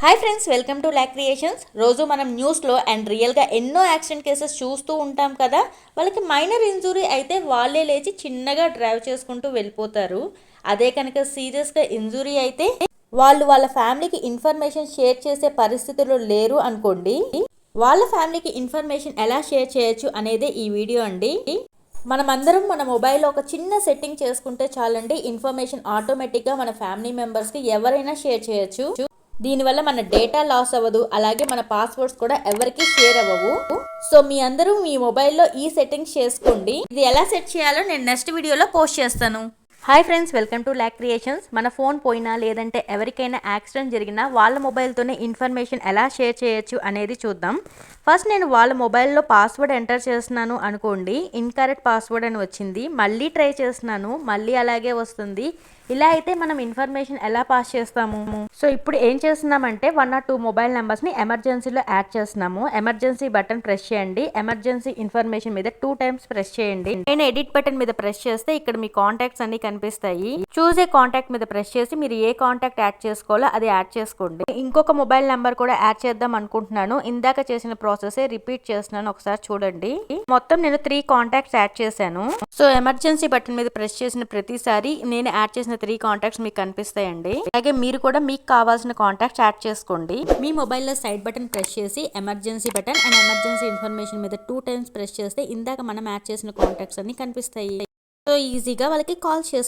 Hi friends welcome to Lak creations రోజు మనం న్యూస్లో అండ్ రియల్గా ఎన్నో యాక్సిడెంట్ కేసెస్ చూస్తూ ఉంటాం కదా? వాళ్ళకి మైనర్ ఇంజురీ అయితే వాళ్ళే లేచి చిన్నగా డ్రైవ్ చేసుకుంటూ వెళ్ళిపోతారు. అదే కనుక సీరియస్గా ఇంజురీ అయితే వాళ్ళు వాళ్ళ ఫ్యామిలీకి ఇన్ఫర్మేషన్ షేర్ చేసే పరిస్థితుల్లో లేరు అనుకోండి. వాళ్ళ ఫ్యామిలీకి ఇన్ఫర్మేషన్ ఎలా షేర్ చేయొచ్చు అనేదే ఈ వీడియో అండి. మనమందరం మన మొబైల్లో ఒక చిన్న సెట్టింగ్ చేసుకుంటే చాలండి ఇన్ఫర్మేషన్ ఆటోమేటిక్గా మన ఫ్యామిలీ మెంబర్స్కి ఎవరైనా షేర్ చేయొచ్చు. దీనివల్ల మన డేటా లాస్ అవ్వదు అలాగే మన పాస్వర్డ్స్ కూడా ఎవరికి షేర్ అవ్వవు. సో మీ అందరూ మీ మొబైల్లో ఈ సెట్టింగ్స్ చేసుకోండి. ఇది ఎలా సెట్ చేయాలో నేను నెక్స్ట్ వీడియోలో పోస్ట్ చేస్తాను. Hi friends welcome to Lak creations మన ఫోన్ పోయినా లేదంటే ఎవరికైనా యాక్సిడెంట్ జరిగినా వాళ్ళ మొబైల్తోనే ఇన్ఫర్మేషన్ ఎలా షేర్ చేయొచ్చు అనేది చూద్దాం. ఫస్ట్ నేను వాళ్ళ మొబైల్లో పాస్వర్డ్ ఎంటర్ చేస్తున్నాను అనుకోండి ఇన్కరెక్ట్ పాస్వర్డ్ అని వచ్చింది. మళ్ళీ ట్రై చేస్తున్నాను మళ్ళీ అలాగే వస్తుంది. ఇలా అయితే మనం ఇన్ఫర్మేషన్ ఎలా పాస్ చేస్తాము? సో ఇప్పుడు ఏం చేస్తున్నామంటే వన్ ఆర్ టూ మొబైల్ నెంబర్స్ని ఎమర్జెన్సీలో యాడ్ చేస్తున్నాము. ఎమర్జెన్సీ బటన్ ప్రెస్ చేయండి. ఎమర్జెన్సీ ఇన్ఫర్మేషన్ మీద టూ టైమ్స్ ప్రెస్ చేయండి. నేను ఎడిట్ బటన్ మీద ప్రెస్ చేస్తే ఇక్కడ మీ కాంటాక్ట్స్ అన్ని కనిపిస్తాయి. చూసే కాంటాక్ట్ మీద ప్రెస్ చేసి మీరు ఏ కాంటాక్ట్ యాడ్ చేసుకోవాలో అది యాడ్ చేసుకోండి. ఇంకొక మొబైల్ నెంబర్ కూడా యాడ్ చేద్దాం అనుకుంటున్నాను. ఇందాక చేసిన ప్రాసెస్ రిపీట్ చేస్తున్నాను ఒకసారి చూడండి. మొత్తం నేను త్రీ కాంటాక్ట్స్ యాడ్ చేశాను. సో ఎమర్జెన్సీ బటన్ మీద ప్రెస్ చేసిన ప్రతిసారి నేను యాడ్ చేసిన త్రీ కాంటాక్ట్స్ మీకు కనిపిస్తాయండి. అలాగే మీరు కూడా మీకు కావాల్సిన కాంటాక్ట్స్ యాడ్ చేసుకోండి. మీ మొబైల్లో సైడ్ బటన్ ప్రెస్ చేసి emergency button and emergency information మీద టూ టైమ్స్ ప్రెస్ చేస్తే ఇందాక మనం యాడ్ చేసిన కాంటాక్ట్స్ అన్ని కనిపిస్తాయి. సో ఈజీగా వాళ్ళకి కాల్ చేసి